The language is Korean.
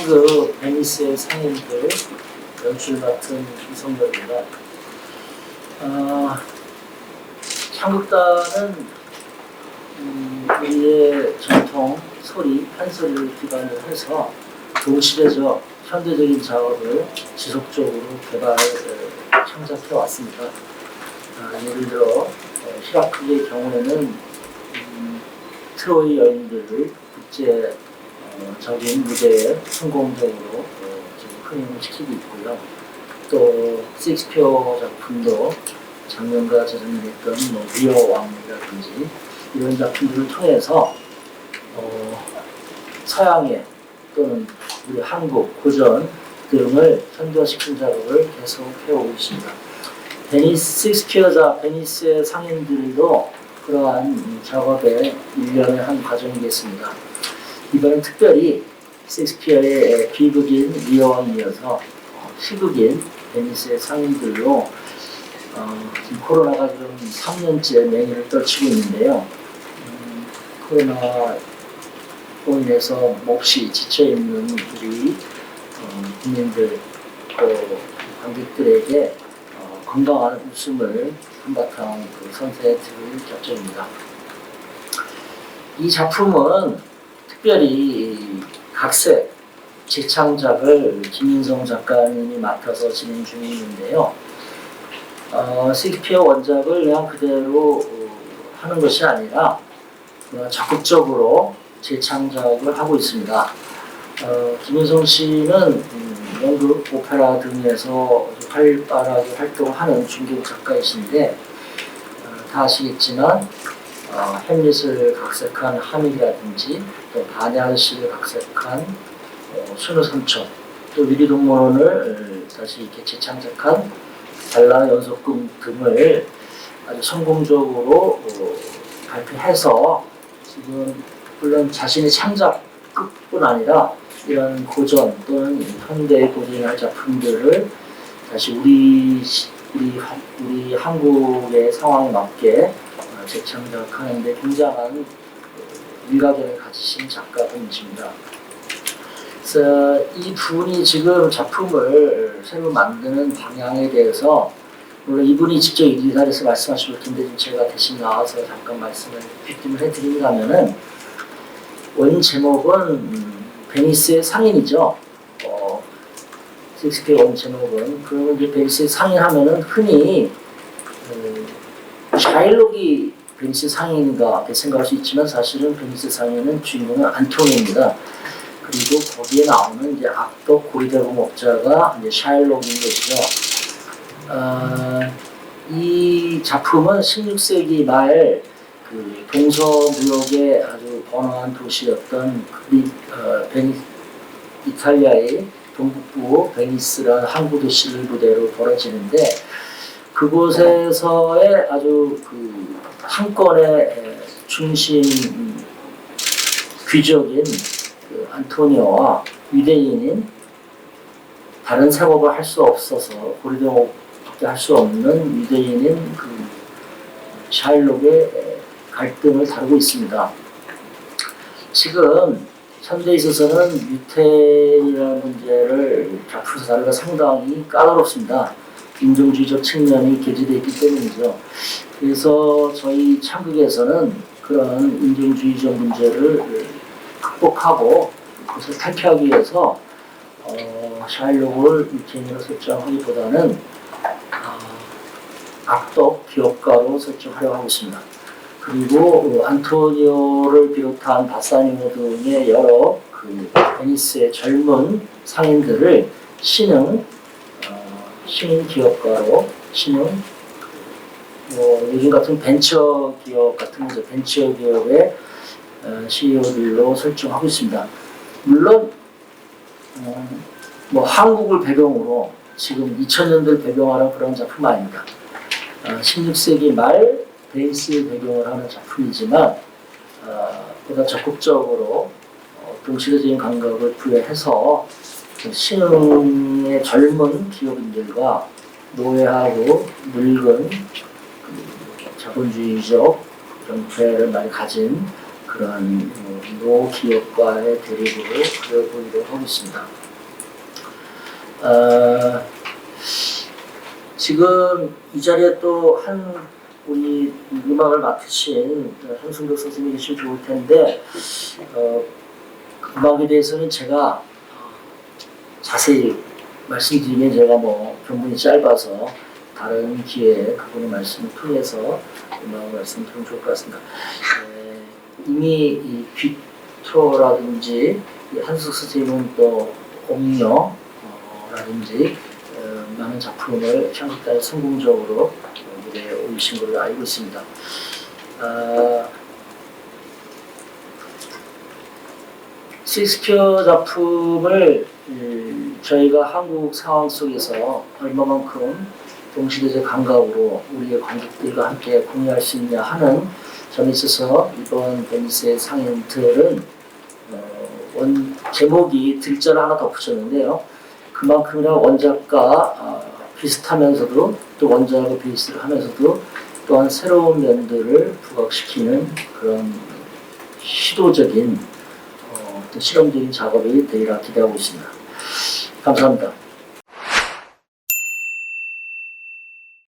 상급 베니스의 상인들 연출 맡은 이성렬입니다. 아, 창극단은 음, 우리의 전통 소리, 판소리를 기반으로 해서 동시대적 현대적인 작업을 지속적으로 개발, 에, 창작해 왔습니다. 아, 예를 들어 어, 히라크의 경우에는 음, 트로이 여인들을 국제 적인 무대에 성공적으로 어, 지금 흥행을 시키고 있고요. 또 식스피어 작품도 작년과 재작년했던 뭐 리어 왕이라든지 이런 작품들을 통해서 어, 서양의 또는 우리 한국 고전 등을 현대화시킨 작업을 계속 해오고 있습니다. 베니스 식스피어자 베니스의 상인들도 그러한 작업의 일련의 한 과정이겠습니다. 이번엔 특별히 섹스피어의 비극인 리어왕 이어서 어, 시극인 베니스의 상인들로 어, 지금 코로나가 지금 3년째 맹위를 떨치고 있는데요. 음, 코로나로 인해서 몹시 지쳐있는 우리 어, 국민들 또 관객들에게 어, 건강한 웃음을 한바탕 그 선사해 드릴 작정입니다. 이 작품은 특별히 각색 재창작을 김인성 작가님이 맡아서 진행 중에 있는데요. 어, 셰익스피어 원작을 그냥 그대로 어, 하는 것이 아니라 어, 적극적으로 재창작을 하고 있습니다. 어, 김인성 씨는 음, 연극, 오페라 등에서 활발하게 활동하는 중국 작가이신데 어, 다 아시겠지만 어, 햄릿을 각색한 함이라든지 또 반야시를 각색한 어, 순우삼촌 또 위리동물원을 다시 이렇게 재창작한 발라 연속금 등을 아주 성공적으로 어, 발표해서 지금 물론 자신의 창작뿐 아니라 이런 고전 또는 현대 고전할 작품들을 다시 우리 시- 우리 한- 우리 한국의 상황에 맞게 어, 재창작하는데 굉장한 어, 일가견을 가지신 작가분이십니다. 그래서 이 분이 지금 작품을 새로 만드는 방향에 대해서 물론 이분이 직접 이 자리에서 말씀하실 텐데 좀 제가 대신 나와서 잠깐 말씀을 빗김을 해드린다면은 원 제목은 음, 베니스의 상인이죠. 어, 셰익스피어 원 제목은 그러면 이제 베니스의 상인하면은 흔히 그 샤일록이 베니스 상인인가 이렇게 생각할 수 있지만 사실은 베니스 상인은 주인공은 안토니입니다. 그리고 거기에 나오는 이제 악덕 고리대공업자가 이제 샤일록인 것이죠. 어, 이 작품은 16세기 말 그 동서무역의 아주 번화한 도시였던 그리, 어, 베니, 이탈리아의 동북부 베니스라는 항구 도시를 무대로 벌어지는데 그곳에서의 아주 그 한권의 중심 귀족인 그 안토니오와 유대인인 다른 생업을 할 수 없어서 고리대목밖에 할 수 없는 유대인인 그 샤일록의 갈등을 다루고 있습니다. 지금 현대에 있어서는 유태인이라는 문제를 작품에서 다루기가 상당히 까다롭습니다. 인종주의적 측면이 게재되어 있기 때문이죠. 그래서 저희 창극에서는 그런 인종주의적 문제를 극복하고 그것을 탈피하기 위해서 어, 샤일록을 유태인으로 설정하기보다는 어, 악덕 기업가로 설정하려고 하고 있습니다. 그리고 어, 안토니오를 비롯한 바사니오 등의 여러 그 베니스의 젊은 상인들을 신흥 어, 신흥 기업가로 신흥 뭐 요즘 같은 벤처 기업 같은 이제 벤처 기업의 어, CEO들로 설정하고 있습니다. 물론 어, 뭐 한국을 배경으로 지금 2000년대를 배경으로 하는 그런 작품 아닙니다. 어, 16세기 말 베이스 배경을 하는 작품이지만 어, 보다 적극적으로 어, 동시대적인 감각을 부여해서 그 신흥의 젊은 기업인들과 노예하고 늙은 그 자본주의적 그런 괴를 많이 가진 그러한 어, 노 기업과의 대립으로 그려보이도록 하고 있습니다. 어, 지금 이 자리에 또 한 우리 음악을 맡으신 한승덕 선생님이 계시면 좋을 텐데 어, 음악에 대해서는 제가 어, 자세히 말씀드리면 제가 뭐 견문이 짧아서 다른 기회에 그분의 말씀을 통해서 음악을 말씀드리면 좋을 것 같습니다. 에, 이미 이 귀토라든지 이 한숙 선생님은 또 옥녀라든지 어, 많은 작품을 향극단에 성공적으로 어, 무대에 올리신 걸로 알고 있습니다. 아, 셰익스피어 작품을 음, 저희가 한국 상황 속에서 얼마만큼 동시대적 감각으로 우리의 관객들과 함께 공유할 수 있냐 하는 점에 있어서 이번 베니스의 상영틀은 어, 원 제목이 들자를 하나 덧붙였는데요. 그만큼이나 원작과 어, 비슷하면서도 또 원작하고 베이스를 하면서도 또한 새로운 면들을 부각시키는 그런 시도적인 어, 또 실험적인 작업이 되리라 기대하고 있습니다. 감사합니다.